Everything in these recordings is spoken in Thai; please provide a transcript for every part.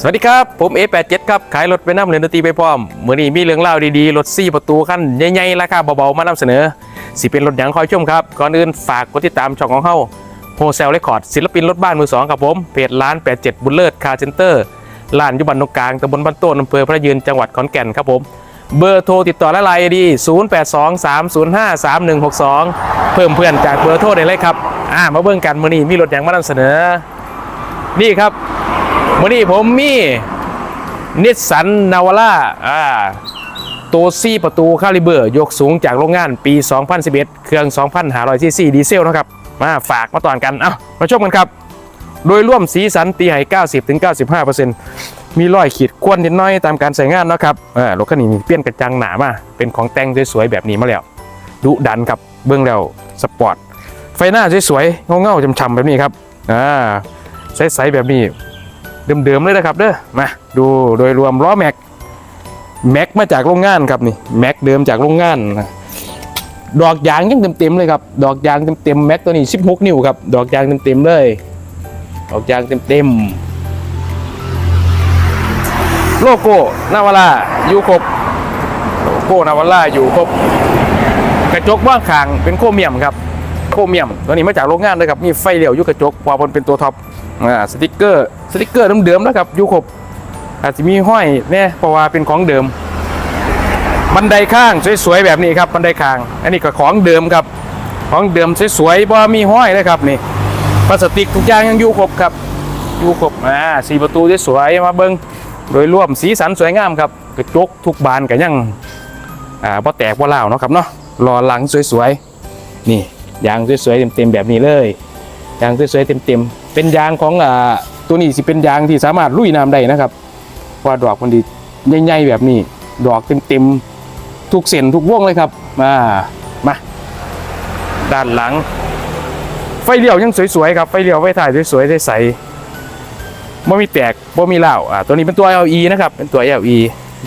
สวัสดีครับ ผม A87 ครับ ขายรถไปน้ำเรียนดนตรีไปพร้อมเมื่อนี้มีเรื่องเล่าดีๆ รถซี่ประตูขั้นใหญ่ๆ ราคาเบาๆ มานำเสนอ สิเป็นรถหยังคอยชมครับ ก่อนอื่นฝากกดติดตามช่องของเฮาโฮเซลเรคคอร์ดศิลปินรถบ้านมือสองครับผม เพจร้าน 87 บุลเลอร์คาร์เซ็นเตอร์ร้านยุบันตรงกลางตำบลบ้านโต้นอำเภอพระยืนจังหวัดขอนแก่นครับผมเบอร์โทรติดต่อและไลน์ดี0823053162 เพิ่มเพื่อนจากเบอร์โทรได้เลยครับอ่ามาเบิ่งกันมื่อนี้มีรถหยังมานำเสนอ นี่ครับ วันนี้ผมมีนิสสันนาวาร่าอ่าตัวซี่ประตูคาลิเบอร์ ยกสูงจากโรงงานปี 2011 เครื่อง 2,500ซีซีดีเซลนะครับ มาฝากมาตอนกันเอ้ามาชมกันครับ โดยร่วมสีสันตีให้ 90-95%มีรอยขีดข่วนนิดน้อยตามการใช้งานนะครับอ่ารถคันนี้เปลี่ยนกระจังหนามาเป็นของแต่งสวยๆแบบนี้มาแล้วดุดันครับเบื้องแล้วสปอร์ตไฟหน้าสวยๆเงาๆช่ำๆแบบนี้ครับอ่าใสๆแบบนี้ เดิมๆเลยนะครับเด้อมาดูโดยรวมล้อแม็กแม็กมาจากโรงงานครับนี่แม็กเดิมจากโรงงานนะดอกยางยังเต็มๆเลยครับดอกยางเต็มๆแม็กตัวนี้ 16 นิ้วครับดอกยางเต็มๆเลยดอกยางเต็มๆโลโก้นาวาร่าอยู่ครบโลโก้นาวาร่าอยู่ครบกระจกว่างขางเป็นโคเมียมครับโคเมียมตัวนี้มาจากโรงงานเลยครับมีไฟเหลี่ยวยู่กระจกเพอบนเป็นตัวท็อป อ่าสติกเกอร์สติกเกอร์เดิมๆนะครับยูครบอาจจะมีห้อยเนี่ยเพราะว่าเป็นของเดิม บันไดข้างสวยๆแบบนี้ครับบันไดข้าง อันนี้ก็ของเดิมครับของเดิมสวยๆบ่มีห้อยเลยครับนี่พลาสติกทุกอย่างยังอยู่ครบครับอยู่ครบอ่าสีประตูสวยๆมาเบิ้งโดยรวมสีสันสวยงามครับกระจกทุกบานก็ยังอ่าบ่แตกบ่เล่าเนาะครับเนาะรอหลังสวยๆนี่ยางสวยๆเต็มๆแบบนี้เลยยางสวยๆเต็มๆ เป็นยางของอ่าตัวนี้สิเป็นยางที่สามารถลุยน้ำได้นะครับว่าดอกมันดีใหญ่ๆแบบนี้ ดอกเต็มๆทุกเส้นทุกวงเลยครับมามาด้านหลัง ไฟเลี้ยวยังสวยๆครับไฟเลี้ยวไฟถ่ายสวยๆใสๆไม่มีแตกไม่มีเล่าอ่าตัวนี้เป็นตัว LE นะครับเป็นตัว LE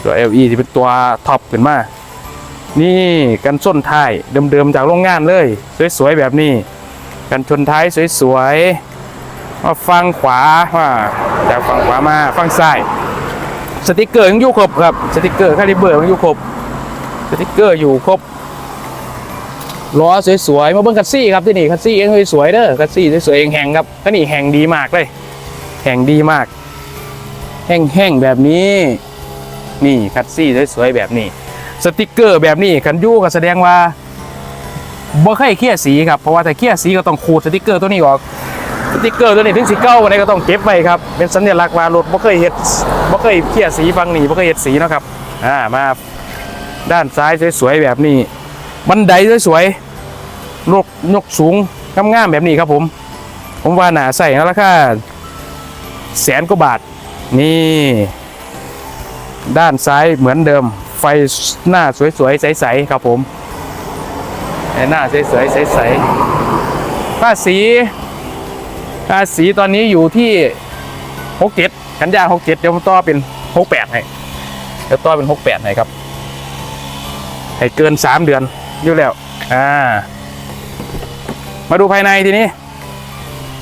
ตัว LE ที่เป็นตัวท็อปขึ้นมานี่กันส้นท้ายเดิมๆจากโรงงานเลย สวยๆแบบนี้ กันชนท้ายสวยๆ มาฟังขวาว่าจากฝั่งขวามาฝั่งซ้ายสติกเกอร์ยังอยู่ครบครับสติกเกอร์คาลิเบอร์ยังอยู่ครบสติกเกอร์อยู่ครบล้อสวยๆมาเบิ้งคัสซี่ครับที่นี่คัสซี่เองสวยๆเด้อคัสซี่สวยๆเองแห้งครับก็นี่แห้งดีมากเลย แห้งดีมาก แห้งๆแบบนี้ นี่คัสซี่สวยๆแบบนี้ สติกเกอร์แบบนี้คันยู่ก็แสดงว่าบ่เคยเคลียสีครับเพราะว่าถ้าเคลียสีก็ต้องขูดสติกเกอร์ตัวนี้ออก ติกเกอร์ตัวนี้ถึงสีเก้าวันนี้ก็ต้องเก็บไว้ครับเป็นสัญลักษณ์ว่ารถบ่เคยเฮ็ดบ่เคยเคลียสีฟังนี่บ่เคยเฮ็ดสีนะครับอ่ามาด้านซ้ายสวยๆแบบนี้ บันไดสวยๆนกนกสูงงามๆแบบนี้ครับผม ผมว่าหนาใส่นะราคาแสนกว่าบาท นี่ ด้านซ้ายเหมือนเดิม ไฟหน้าสวยๆใสๆครับผมหน้าสวยๆใสๆภาษี ภาษีตอนนี้อยู่ที่หกเจ็ดกันยาหกเจ็ดเดี๋ยวต่อเป็นหกแปดให้เดี๋ยวต่อเป็นหกแปดให้ครับ ให้เกินสามเดือนอยู่แล้ว อ่า มาดูภายในทีนี้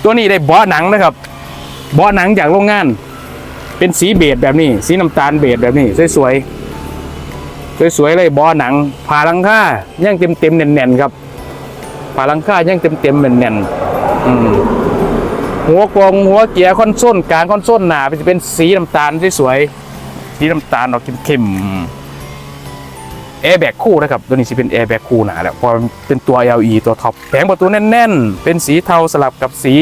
ตัวนี้ได้เบาะหนังนะครับเบาะหนังจากโรงงาน เป็นสีเบจแบบนี้ สีน้ำตาลเบจแบบนี้ สวยๆ สวยๆเลยบอหนังผ่าลังค่ายังเต็มเต็มๆแน่นๆครับผ่าลังค่ายังเต็มเต็มๆแน่นๆอืม หัวกลองหัวเกียร์คอนโซลกลางคอนโซลหนาจะเป็นสีน้ำตาลสวยๆสีน้ำตาลออกเข้มๆแอร์แบกคู่นะครับตัวนี้สิเป็นแอร์แบกคู่หนาแล้วพอเป็นตัว LE ตัวท็อปแผงประตูแน่นๆ เป็นสีเทาสลับกับสี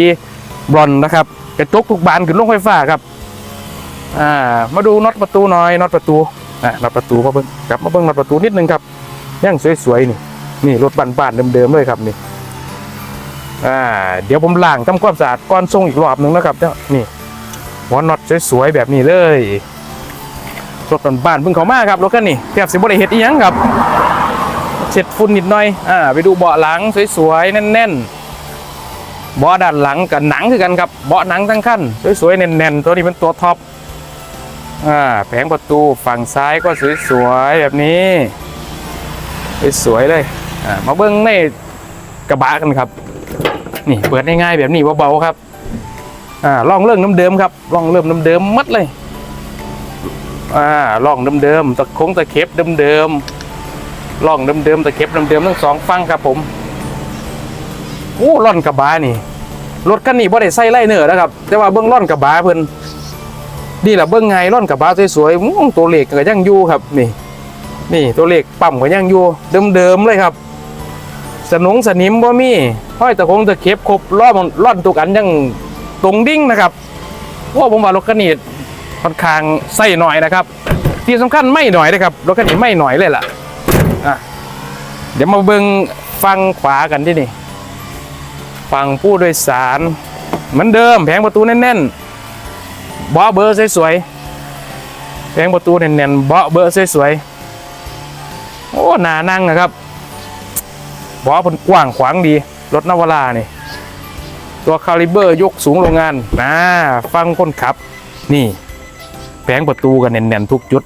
บรอนนะครับกระจกทุกบานขึ้นลงไฟฟ้าครับอ่ามาดูน็อตประตูหน่อยน็อตประตูอะน็อตประตูมาเบิ้งกลับมาเบิ้งน็อตประตูนิดนึงครับยังสวยๆนี่นี่รถบ้านๆเดิมๆเลยครับนี่ อ่าเดี๋ยวผมล้างทำความสะอาดก่อนส่งอีกรอบหนึ่งนะครับเจ้านี่หัวน็อตสวยๆแบบนี้เลยรถบ้านเพิ่งเข้ามาครับรถคันนี้แทบสิบ่ได้เฮ็ดอีหยังครับเช็ดฝุ่นนิดหน่อยอ่าไปดูเบาะหลังสวยๆแน่นๆเบาะด้านหลังกับหนังคือกันครับเบาะหนังทั้งคันสวยๆแน่นๆตัวนี้เป็นตัวท็อปอ่าแผงประตูฝั่งซ้ายก็สวยๆแบบนี้สวยๆเลยอ่ามาเบิ้งในกระบะกันครับ นี่เปิดง่ายๆแบบนี้เบาๆครับอ่าลองเรื่องน้ำเดิมครับลองเริ่มน้ำเดิมมัดเลยอ่าล่องเดิมๆตะคงตะเข็บเดิมๆล่องเดิมๆตะเข็บเดิมๆทั้งสองฟังครับผมโอ้ล่อนกระบะนี่รถคันนี้บ่ได้ใส่ไล่เนื้อนะครับ แต่ว่าเบื้องล่อนกระบะเพิ่นนี่แหละเบื้องไงล่อนกระบะสวยๆตัวเลขก็ยังอยู่ครับนี่ นี่ตัวเลขปั๊มก็ยังอยู่เดิมๆเลยครับ สนงสนิมบ่มีห้อยตะคงตะเข็บครบรอบร่อนตุกันยังตรงดิ้งนะครับว่าผมว่ารถคันนี้ค่อนข้างใส่หน่อยนะครับ ที่สำคัญไม่หน่อยนะครับรถคันนี้ไม่หน่อยเลยล่ะอะเดี๋ยวมาเบิงฟังขวากันที่นี่ฟังผู้โดยสาร เหมือนเดิมแผงประตูแน่นๆเบาเบอร์สวยๆแผงประตูแน่นๆเบาเบอร์สวยๆโอ้หนานั่งนะครับ บอมันกว้างขวางดี รถนวาร่านี่ ตัวคาลิเบอร์ยกสูงโรงงานนะฟังคนขับ นี่แผงประตูกันแน่นๆทุกจุด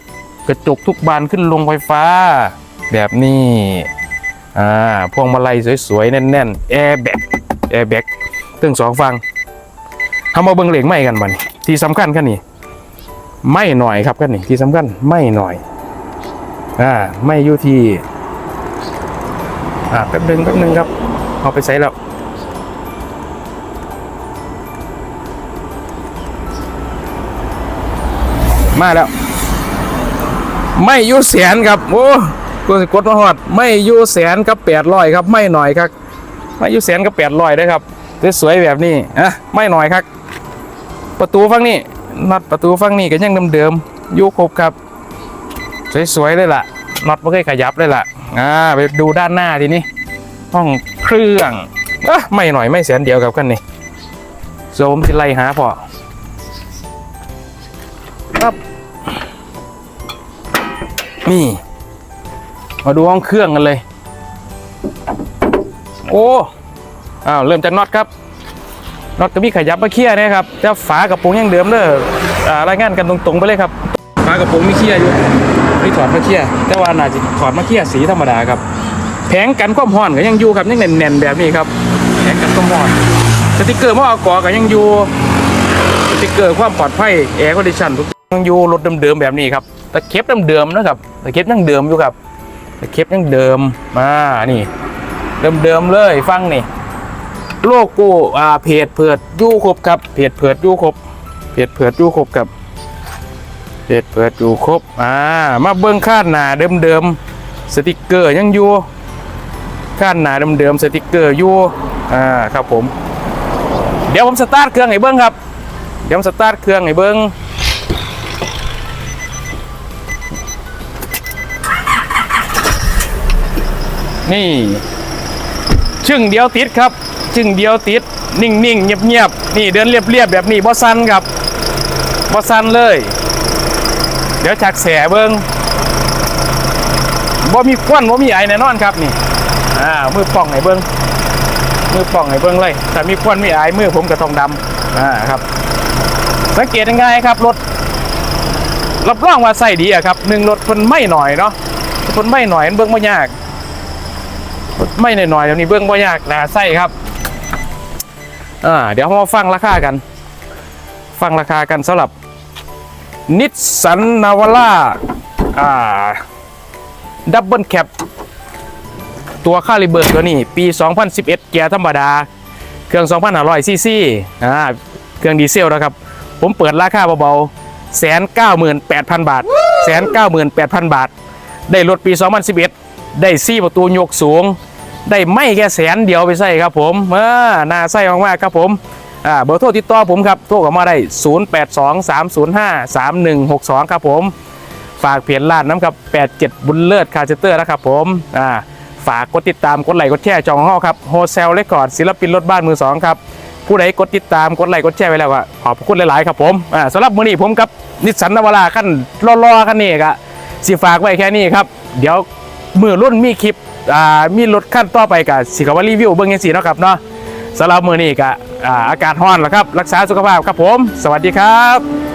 กระจกทุกบานขึ้นลงไฟฟ้า แบบนี้อ่าพวงมาลัยสวยๆ แน่นๆแอร์แบ็กแอร์แบ็กตึงสองฟังทำมาเบิ้งเหล็กไหมกันบันที่สำคัญกันนี่ไม่หน่อยครับกันนี่ที่สำคัญไม่หน่อยอ่าไม่อยู่ที่ อ่าแป๊บนึงแป๊บนึงครับ เอาไปใส่แล้วมาแล้ว ไม่ยูแสนครับ โอ้กูสิกดมาหอด ไม่ยูแสนกับแปดร้อยครับ ไม่หน่อยครับ ไม่ยูแสนกับแปดร้อยได้ครับสวยๆแบบนี้อะไม่หน่อยครับ ประตูฝั่งนี้น็อตประตูฝั่งนี้ก็ยังเดิมๆยู่ครบครับ สวยๆเลยล่ะน็อตไม่เคยขยับเลยล่ะ อ่าไปดูด้านหน้าทีนี้ ห้องเครื่องอะไม่หน่อยไม่แสนเดียวกับกันนี่โซมสิไลหาพอครับนี่ มาดูห้องเครื่องกันเลย โอ้อ้าวเริ่มจากน็อตครับน็อตก็มีขยับมาเคลียร์นะครับแต่ฝากระโปรงยังเดิมเลยอ่ารายงานกันตรงๆไปเลยครับ ฝากระโปรงมีเคียอยู่ไม่ถอดมาเคียแต่ว่าน่าจะถอดมาเคียสีธรรมดาครับ แผงกันความร้อนก็ยังอยู่ครับยังแน่นๆแบบนี้ครับ แผงกันความร้อนสติกเกอร์มออกอก็ยังอยู่สติกเกอร์ความปลอดภัยแอร์คอนดิชันทุกยังอยู่รถเดิมๆแบบนี้ครับตะเข็บเดิมๆนะครับตะเข็บยังเดิมอยู่ครับตะเข็บยังเดิมมานี่เดิมๆเลยฟังนี่โลโก้อ่าเพจเผือดยู่ครบครับเพจเผือดยู่ครบเพจเผือดยู่ครบครับ เพจเผือดอยู่ครบ อ่า มาเบิ้งคาดหนาเดิมๆ สติกเกอร์ยังอยู่ข้านหนาเดิมๆ สติกเกอร์อยู่ อ่า ครับผม เดี๋ยวผมสตาร์ทเครื่องให้เบิ้งครับ เดี๋ยวผมสตาร์ทเครื่องให้เบิ้งนี่ ชึ่งเดียวติดครับ ชึ่งเดียวติด นิ่งๆ เงียบๆ นี่เดินเรียบๆ แบบนี้บอสันครับบอสันเลย เดี๋ยวฉักแสเบิ้งบ่มีควันบ่มีไอแน่นอนครับนี่อ่ามือป่องให้เบิ้งมือป่องให้เบิ้งเลยแต่มีควันมีไอมือผมกระทองดำอ่าครับ สังเกตยังไงครับรถรับรองว่าใส่ดีอะครับหนึ่งรถมันไม่หน่อยเนาะมันไม่หน่อยเบิ้งไม่ยากรถไม่หน่อยๆเดี๋ยวนี้เบิ้งไม่ยากนะใส่ครับอ่าเดี๋ยวเรามาฟังราคากัน ฟังราคากันสำหรับ นิสสันนาวาร่าอ่าดับเบิลแคปตัวคาลิเบอร์ตัวนี้ปี 2011เกียร์ธรรมดา เครื่อง 2,500ซีซีอ่าเครื่องดีเซลนะครับ ผมเปิดราคาเบาๆแสนเก้าหมื่นแปดพันบาทแสนเก้าหมื่นแปดพันบาท ได้รถปี 2011 ได้ซี่ประตูยกสูง ได้ไม่แค่แสนเดียวไปใส่ครับผมเออน่าใส่มากๆครับผม อ่าเบอร์โทรติดต่อผมครับโทรเข้ามาได้ 0823053162 ครับผม ฝากเพจร้านน้ำกับ 87 บุญเลิศคาเซเตอร์นะครับผมอ่าฝากกดติดตามกดไลค์กดแชร์จองห้อครับโฮเซลเลคคอร์ดศิลปินรถบ้านมือสองครับ ผู้ใดกดติดตามกดไลค์กดแชร์ไว้แล้วก็ขอบคุณหลาย ๆ ครับผมอ่าสำหรับมื้อนี้ผมกับนิสสันนวาร่าขั้นรอๆคันนี้ก็สิฝากไว้แค่นี้ครับ เดี๋ยวมือรุ่นมีคลิปอ่ามีรถขั้นต่อไปกับสิกาวารีวิวเบิ่งยังสีเนาะครับเนาะ สำหรับมือนี้ก็อ่าอากาศร้อนแล้วครับ รักษาสุขภาพครับผม สวัสดีครับ